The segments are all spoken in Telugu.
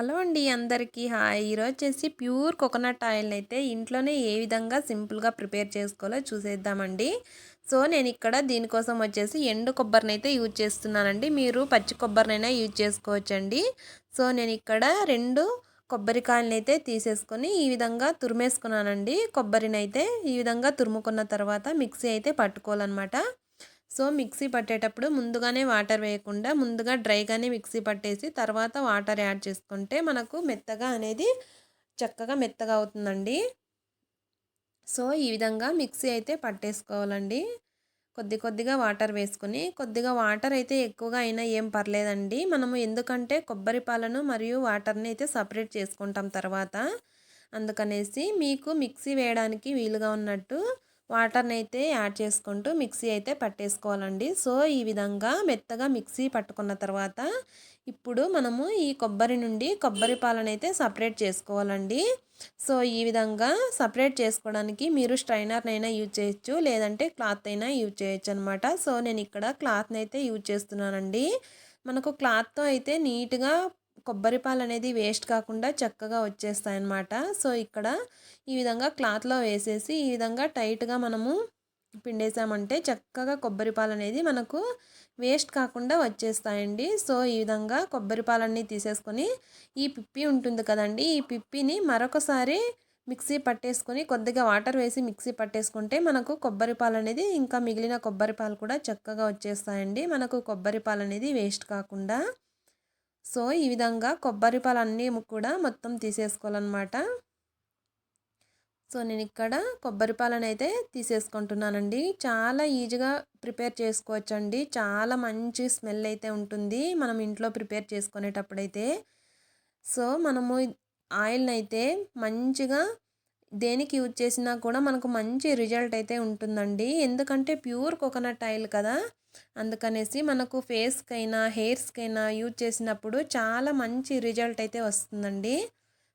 హలో అండి అందరికీ. హాయ్. ఈరోజు వచ్చేసి ప్యూర్ కోకోనట్ ఆయిల్ని అయితే ఇంట్లోనే ఏ విధంగా సింపుల్గా ప్రిపేర్ చేసుకోవాలో చూసేద్దామండి. సో నేను ఇక్కడ దీనికోసం వచ్చేసి ఎండు కొబ్బరిని అయితే యూజ్ చేస్తున్నానండి. మీరు పచ్చి కొబ్బరినైనా యూజ్ చేసుకోవచ్చండి. సో నేను ఇక్కడ రెండు కొబ్బరికాయలను అయితే తీసేసుకొని ఈ విధంగా తురిమేసుకున్నానండి. కొబ్బరిని అయితే ఈ విధంగా తురుముకున్న తర్వాత మిక్సీ అయితే పట్టుకోవాలన్నమాట. సో మిక్సీ పట్టేటప్పుడు ముందుగానే వాటర్ వేయకుండా ముందుగా డ్రైగానే మిక్సీ పట్టేసి తర్వాత వాటర్ యాడ్ చేసుకుంటే మనకు మెత్తగా అనేది చక్కగా మెత్తగా అవుతుందండి. సో ఈ విధంగా మిక్సీ అయితే పట్టేసుకోవాలండి. కొద్ది కొద్దిగా వాటర్ వేసుకుని కొద్దిగా వాటర్ అయితే ఎక్కువగా అయినా ఏం పర్లేదండి. మనము ఎందుకంటే కొబ్బరి పాలను మరియు వాటర్ని అయితే సపరేట్ చేసుకుంటాం తర్వాత. అందుకనేసి మీకు మిక్సీ వేయడానికి వీలుగా ఉన్నట్టు వాటర్ని అయితే యాడ్ చేసుకుంటూ మిక్సీ అయితే పట్టేసుకోవాలండి. సో ఈ విధంగా మెత్తగా మిక్సీ పట్టుకున్న తర్వాత ఇప్పుడు మనము ఈ కొబ్బరి నుండి కొబ్బరి పాలను అయితే సపరేట్ చేసుకోవాలండి. సో ఈ విధంగా సపరేట్ చేసుకోవడానికి మీరు స్ట్రైనర్నైనా యూజ్ చేయొచ్చు లేదంటే క్లాత్ అయినా యూజ్ చేయొచ్చు అనమాట సో నేను ఇక్కడ క్లాత్ని అయితే యూజ్ చేస్తున్నానండి. మనకు క్లాత్తో అయితే నీట్గా కొబ్బరి పాలు అనేది వేస్ట్ కాకుండా చక్కగా వచ్చేస్తాయి అన్నమాట సో ఇక్కడ ఈ విధంగా క్లాత్లో వేసేసి ఈ విధంగా టైట్గా మనము పిండేసామంటే చక్కగా కొబ్బరి పాలు అనేది మనకు వేస్ట్ కాకుండా వచ్చేస్తాయండి. సో ఈ విధంగా కొబ్బరి పాలన్నీ తీసేసుకొని ఈ పిప్పి ఉంటుంది కదండి ఈ పిప్పిని మరొకసారి మిక్సీ పట్టేసుకొని కొద్దిగా వాటర్ వేసి మిక్సీ పట్టేసుకుంటే మనకు కొబ్బరి పాలు అనేది ఇంకా మిగిలిన కొబ్బరి పాలు కూడా చక్కగా వచ్చేస్తాయండి. మనకు కొబ్బరి పాలు అనేది వేస్ట్ కాకుండా. సో ఈ విధంగా కొబ్బరి పాలన్నీ కూడా మొత్తం తీసేసుకోవాలన్నమాట. సో నేను ఇక్కడ కొబ్బరి పాలను అయితే తీసేసుకుంటున్నానండి. చాలా ఈజీగా ప్రిపేర్ చేసుకోవచ్చండి. చాలా మంచి స్మెల్ అయితే ఉంటుంది మనం ఇంట్లో ప్రిపేర్ చేసుకునేటప్పుడైతే. సో మనము ఆయిల్ని అయితే మంచిగా దేనికి యూజ్ చేసినా కూడా మనకు మంచి రిజల్ట్ అయితే ఉంటుందండి. ఎందుకంటే ప్యూర్ కోకోనట్ ఆయిల్ కదా. అందుకనేసి మనకు ఫేస్కైనా హెయిర్స్కైనా యూజ్ చేసినప్పుడు చాలా మంచి రిజల్ట్ అయితే వస్తుందండి.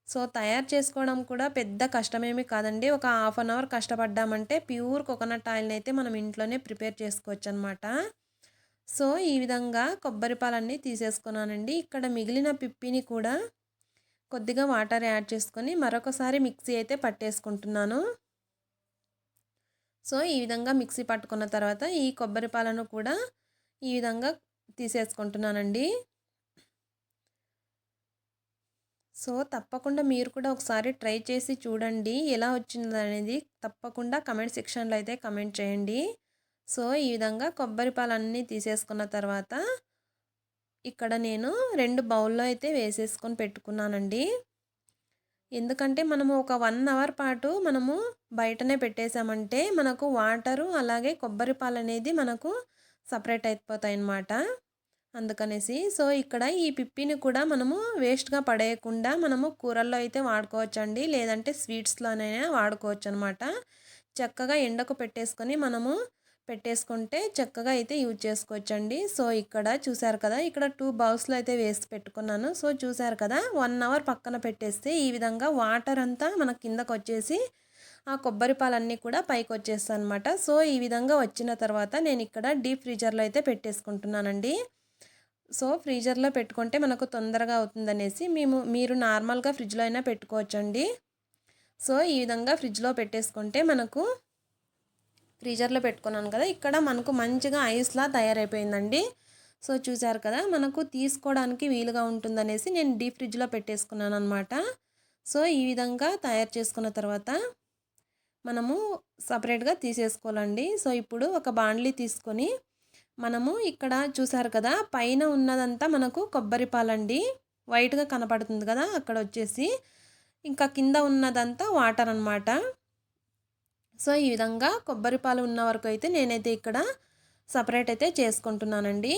సో తయారు చేసుకోవడం కూడా పెద్ద కష్టమేమి కాదండి. ఒక హాఫ్ అన్ అవర్ కష్టపడ్డామంటే ప్యూర్ కోకోనట్ ఆయిల్ని అయితే మనం ఇంట్లోనే ప్రిపేర్ చేసుకోవచ్చు అనమాట సో ఈ విధంగా కొబ్బరి పాలన్నీ తీసేసుకున్నానండి. ఇక్కడ మిగిలిన పిప్పిని కూడా కొద్దిగా వాటర్ యాడ్ చేసుకొని మరొకసారి మిక్సీ అయితే పట్టేసుకుంటున్నాను. సో ఈ విధంగా మిక్సీ పట్టుకున్న తర్వాత ఈ కొబ్బరి పాలను కూడా ఈ విధంగా తీసేసుకుంటున్నానండి. సో తప్పకుండా మీరు కూడా ఒకసారి ట్రై చేసి చూడండి ఎలా వచ్చింది అనేది తప్పకుండా కమెంట్ సెక్షన్లో అయితే కమెంట్ చేయండి. సో ఈ విధంగా కొబ్బరి పాలన్నీ తీసేసుకున్న తర్వాత ఇక్కడ నేను రెండు బౌల్లో అయితే వేసేసుకొని పెట్టుకున్నానండి. ఎందుకంటే మనము ఒక వన్ అవర్ పాటు మనము బయటనే పెట్టేసామంటే మనకు వాటరు అలాగే కొబ్బరి పాలు అనేది మనకు సపరేట్ అయిపోతాయి అన్నమాట అందుకనేసి సో ఇక్కడ ఈ పిప్పిని కూడా మనము వేస్ట్గా పడేయకుండా మనము కూరల్లో అయితే వాడుకోవచ్చండి. లేదంటే స్వీట్స్లోనైనా వాడుకోవచ్చు అనమాట చక్కగా ఎండకు పెట్టేసుకొని మనము పెట్టేసుకుంటే చక్కగా అయితే యూజ్ చేసుకోవచ్చండి. సో ఇక్కడ చూసారు కదా ఇక్కడ టూ బౌల్స్లో అయితే వేసి పెట్టుకున్నాను. సో చూసారు కదా వన్ అవర్ పక్కన పెట్టేస్తే ఈ విధంగా వాటర్ అంతా మన కిందకు వచ్చేసి ఆ కొబ్బరి పాలన్నీ కూడా పైకి వచ్చేస్తాయి అనమాట సో ఈ విధంగా వచ్చిన తర్వాత నేను ఇక్కడ డీప్ ఫ్రీజర్లో అయితే పెట్టేసుకుంటున్నానండి. సో ఫ్రీజర్లో పెట్టుకుంటే మనకు తొందరగా అవుతుందనేసి మేము మీరు నార్మల్గా ఫ్రిడ్జ్లో అయినా పెట్టుకోవచ్చండి. సో ఈ విధంగా ఫ్రిడ్జ్లో పెట్టేసుకుంటే మనకు ఫ్రీజర్లో పెట్టుకున్నాను కదా ఇక్కడ మనకు మంచిగా ఐస్లా తయారైపోయిందండి. సో చూసారు కదా మనకు తీసుకోవడానికి వీలుగా ఉంటుందనేసి నేను డీప్ ఫ్రిడ్జ్లో పెట్టేసుకున్నాను అనమాట సో ఈ విధంగా తయారు చేసుకున్న తర్వాత మనము సపరేట్గా తీసేసుకోవాలండి. సో ఇప్పుడు ఒక బాండ్లీ తీసుకొని మనము ఇక్కడ చూసారు కదా పైన ఉన్నదంతా మనకు కొబ్బరి పాలండి. వైట్గా కనపడుతుంది కదా అక్కడ వచ్చేసి. ఇంకా కింద ఉన్నదంతా వాటర్ అనమాట సో ఈ విధంగా కొబ్బరి పాలు ఉన్న వరకు అయితే నేనైతే ఇక్కడ సపరేట్ అయితే చేసుకుంటున్నానండి.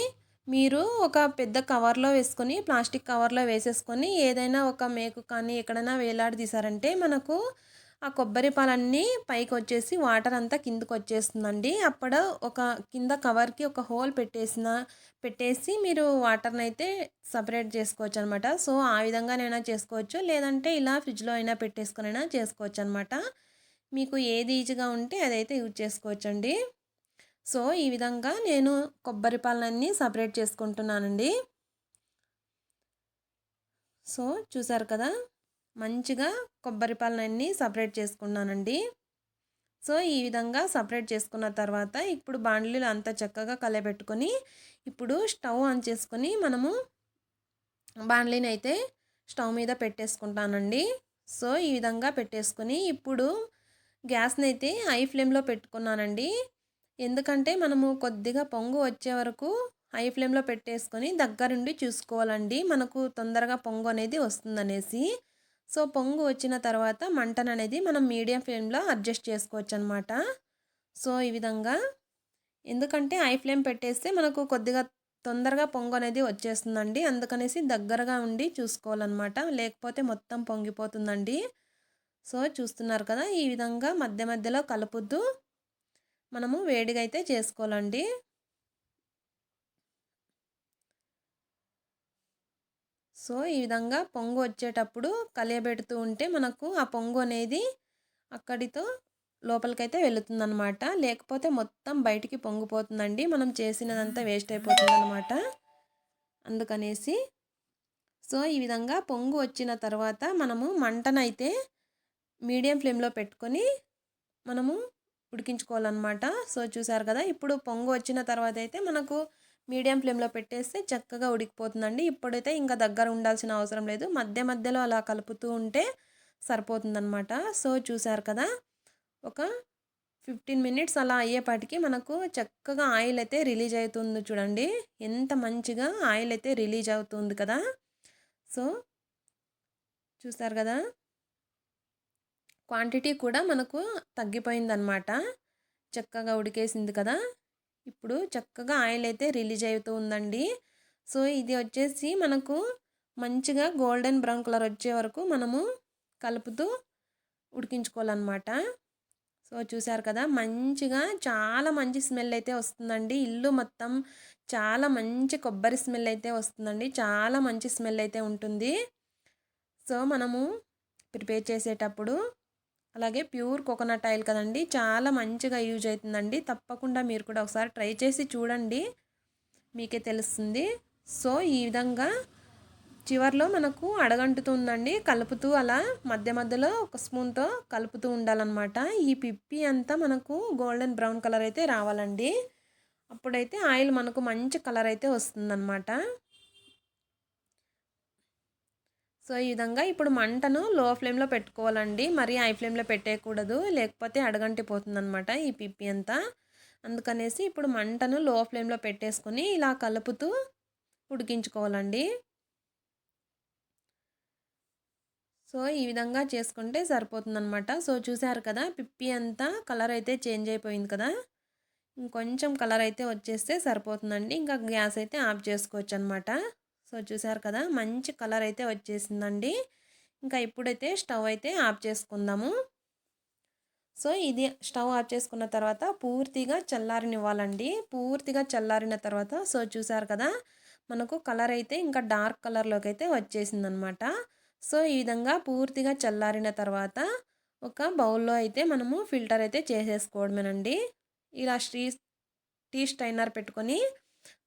మీరు ఒక పెద్ద కవర్లో వేసుకొని ప్లాస్టిక్ కవర్లో వేసేసుకొని ఏదైనా ఒక మేకు కానీ ఎక్కడైనా వేలాడదీసారంటే మనకు ఆ కొబ్బరి పాలన్నీ పైకి వచ్చేసి వాటర్ అంతా కిందకు వచ్చేస్తుందండి. అప్పుడు ఒక కింద కవర్కి ఒక హోల్ పెట్టేసిన పెట్టేసి మీరు వాటర్ని అయితే సపరేట్ చేసుకోవచ్చు అనమాట సో ఆ విధంగానైనా చేసుకోవచ్చు. లేదంటే ఇలా ఫ్రిడ్జ్లో అయినా పెట్టేసుకునైనా చేసుకోవచ్చు అనమాట మీకు ఏది ఈజీగా ఉంటే అదైతే యూజ్ చేసుకోవచ్చండి. సో ఈ విధంగా నేను కొబ్బరి పాలన్నీ సపరేట్ చేసుకుంటున్నానండి. సో చూసారు కదా మంచిగా కొబ్బరి పాలనన్నీ సపరేట్ చేసుకున్నానండి. సో ఈ విధంగా సపరేట్ చేసుకున్న తర్వాత ఇప్పుడు బాండ్లీలు అంతా చక్కగా కలయబెట్టుకొని ఇప్పుడు స్టవ్ ఆన్ చేసుకొని మనము బాండ్లీని అయితే స్టవ్ మీద పెట్టేసుకుంటానండి. సో ఈ విధంగా పెట్టేసుకొని ఇప్పుడు గ్యాస్ని అయితే హై ఫ్లేమ్లో పెట్టుకున్నానండి. ఎందుకంటే మనము కొద్దిగా పొంగు వచ్చే వరకు హై ఫ్లేమ్లో పెట్టేసుకొని దగ్గరుండి చూసుకోవాలండి. మనకు తొందరగా పొంగు అనేది వస్తుందనేసి. సో పొంగు వచ్చిన తర్వాత మంటను అనేది మనం మీడియం ఫ్లేమ్లో అడ్జస్ట్ చేసుకోవచ్చు అనమాట సో ఈ విధంగా. ఎందుకంటే హై ఫ్లేమ్ పెట్టేస్తే మనకు కొద్దిగా తొందరగా పొంగు అనేది వచ్చేస్తుందండి. అందుకనేసి దగ్గరగా ఉండి చూసుకోవాలన్నమాట లేకపోతే మొత్తం పొంగిపోతుందండి. సో చూస్తున్నారు కదా ఈ విధంగా మధ్య మధ్యలో కలుపుద్దు మనము వేడిగా అయితే చేసుకోవాలండి. సో ఈ విధంగా పొంగు వచ్చేటప్పుడు కలియబెడుతూ ఉంటే మనకు ఆ పొంగు అనేది అక్కడితో లోపలికైతే వెళుతుందనమాట లేకపోతే మొత్తం బయటికి పొంగిపోతుందండి. మనం చేసినదంతా వేస్ట్ అయిపోతుందనమాట అందుకనేసి సో ఈ విధంగా పొంగు వచ్చిన తర్వాత మనము మంటనైతే మీడియం ఫ్లేమ్లో పెట్టుకొని మనము ఉడికించుకోవాలన్నమాట. సో చూసారు కదా ఇప్పుడు పొంగు వచ్చిన తర్వాత అయితే మనకు మీడియం ఫ్లేమ్లో పెట్టేస్తే చక్కగా ఉడికిపోతుందండి. ఇప్పుడైతే ఇంకా దగ్గర ఉండాల్సిన అవసరం లేదు. మధ్య మధ్యలో అలా కలుపుతూ ఉంటే సరిపోతుందన్నమాట. సో చూసారు కదా ఒక ఫిఫ్టీన్ మినిట్స్ అలా అయ్యేపాటికి మనకు చక్కగా ఆయిల్ అయితే రిలీజ్ అవుతుంది చూడండి. ఎంత మంచిగా ఆయిల్ అయితే రిలీజ్ అవుతుంది కదా. సో చూసారు కదా క్వాంటిటీ కూడా మనకు తగ్గిపోయిందనమాట చక్కగా ఉడికేసింది కదా. ఇప్పుడు చక్కగా ఆయిల్ అయితే రిలీజ్ అవుతూ ఉందండి. సో ఇది వచ్చేసి మనకు మంచిగా గోల్డెన్ బ్రౌన్ కలర్ వచ్చే వరకు మనము కలుపుతూ ఉడికించుకోవాలన్నమాట. సో చూసారు కదా మంచిగా చాలా మంచి స్మెల్ అయితే వస్తుందండి. ఇల్లు మొత్తం చాలా మంచి కొబ్బరి స్మెల్ అయితే వస్తుందండి. చాలా మంచి స్మెల్ అయితే ఉంటుంది. సో మనము ప్రిపేర్ చేసేటప్పుడు అలాగే ప్యూర్ కోకోనట్ ఆయిల్ కదండి. చాలా మంచిగా యూజ్ అవుతుందండి. తప్పకుండా మీరు కూడా ఒకసారి ట్రై చేసి చూడండి. మీకే తెలుస్తుంది. సో ఈ విధంగా చివరిలో మనకు అడగంటుతుందండి. కలుపుతూ అలా మధ్య మధ్యలో ఒక స్పూన్తో కలుపుతూ ఉండాలన్నమాట. ఈ పిప్పి అంతా మనకు గోల్డెన్ బ్రౌన్ కలర్ అయితే రావాలండి. అప్పుడైతే ఆయిల్ మనకు మంచి కలర్ అయితే వస్తుందన్నమాట. సో ఈ విధంగా ఇప్పుడు మంటను లో ఫ్లేమ్లో పెట్టుకోవాలండి. మరీ హై ఫ్లేమ్లో పెట్టేయకూడదు. లేకపోతే అడగంటిపోతుంది అనమాట ఈ పిప్పి అంతా. అందుకనేసి ఇప్పుడు మంటను లో ఫ్లేమ్లో పెట్టేసుకొని ఇలా కలుపుతూ ఉడికించుకోవాలండి. సో ఈ విధంగా చేసుకుంటే సరిపోతుందనమాట. సో చూసారు కదా పిప్పి అంతా కలర్ అయితే చేంజ్ అయిపోయింది కదా. ఇంకొంచెం కలర్ అయితే వచ్చేస్తే సరిపోతుందండి. ఇంకా గ్యాస్ అయితే ఆఫ్ చేసుకోవచ్చు అనమాట సో చూసారు కదా మంచి కలర్ అయితే వచ్చేసిందండి. ఇంకా ఇప్పుడైతే స్టవ్ అయితే ఆఫ్ చేసుకుందాము. సో ఇది స్టవ్ ఆఫ్ చేసుకున్న తర్వాత పూర్తిగా చల్లారినివ్వాలండి. పూర్తిగా చల్లారిన తర్వాత సో చూసారు కదా మనకు కలర్ అయితే ఇంకా డార్క్ కలర్లోకి అయితే వచ్చేసిందనమాట. సో ఈ విధంగా పూర్తిగా చల్లారిన తర్వాత ఒక బౌల్లో అయితే మనము ఫిల్టర్ అయితే చేసేసుకోవడమేనండి. ఇలా స్టీ టీ స్టైనర్ పెట్టుకొని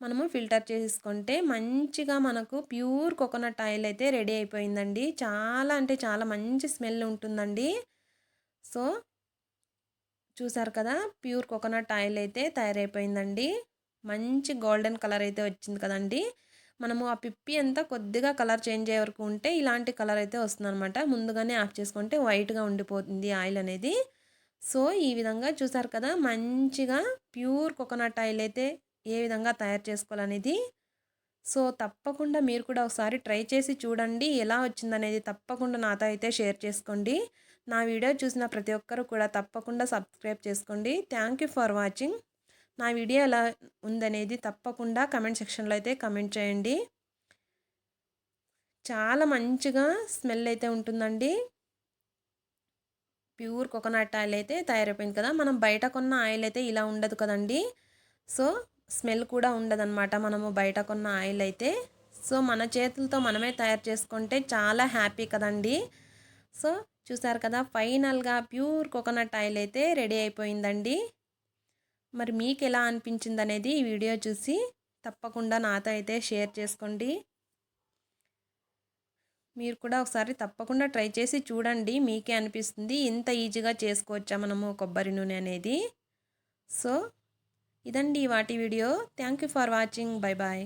మనము ఫిల్టర్ చేసుకుంటే మంచిగా మనకు ప్యూర్ కోకోనట్ ఆయిల్ అయితే రెడీ అయిపోయిందండి. చాలా అంటే చాలా మంచి స్మెల్ ఉంటుందండి. సో చూసారు కదా ప్యూర్ కోకోనట్ ఆయిల్ అయితే తయారైపోయిందండి. మంచి గోల్డెన్ కలర్ అయితే వచ్చింది కదండి. మనము ఆ పిప్పి అంతా కొద్దిగా కలర్ చేంజ్ అయ్యే వరకు ఉంటే ఇలాంటి కలర్ అయితే వస్తుందన్నమాట. ముందుగానే ఆఫ్ చేసుకుంటే వైట్గా ఉండిపోతుంది ఆయిల్ అనేది. సో ఈ విధంగా చూసారు కదా మంచిగా ప్యూర్ కోకోనట్ ఆయిల్ అయితే ఏ విధంగా తయారు చేసుకోవాలనేది. సో తప్పకుండా మీరు కూడా ఒకసారి ట్రై చేసి చూడండి. ఎలా వచ్చిందనేది తప్పకుండా నాతో అయితే షేర్ చేసుకోండి. నా వీడియో చూసిన ప్రతి ఒక్కరు కూడా తప్పకుండా సబ్స్క్రైబ్ చేసుకోండి. Thank you for watching. నా వీడియో ఎలా ఉందనేది తప్పకుండా కమెంట్ సెక్షన్లో అయితే కమెంట్ చేయండి. చాలా మంచిగా స్మెల్ అయితే ఉంటుందండి. ప్యూర్ కోకోనట్ ఆయిల్ అయితే తయారైపోయింది కదా. మనం బయట కొన్న ఆయిల్ అయితే ఇలా ఉండదు కదండి. సో స్మెల్ కూడా ఉండదన్నమాట. మనము బయట కొన్న ఆయిల్ అయితే. సో మన చేతులతో మనమే తయారు చేసుకుంటే చాలా హ్యాపీ కదండి. సో చూసారు కదా ఫైనల్గా ప్యూర్ కోకోనట్ ఆయిల్ అయితే రెడీ అయిపోయిందండి. మరి మీకు ఎలా అనిపించింది అనేది ఈ వీడియో చూసి తప్పకుండా నాతో అయితే షేర్ చేసుకోండి. మీరు కూడా ఒకసారి తప్పకుండా ట్రై చేసి చూడండి మీకే అనిపిస్తుంది. ఇంత ఈజీగా చేసుకోవచ్చా మనము కొబ్బరి నూనె అనేది. సో ఇదండి వాటి video. Thank you for watching bye bye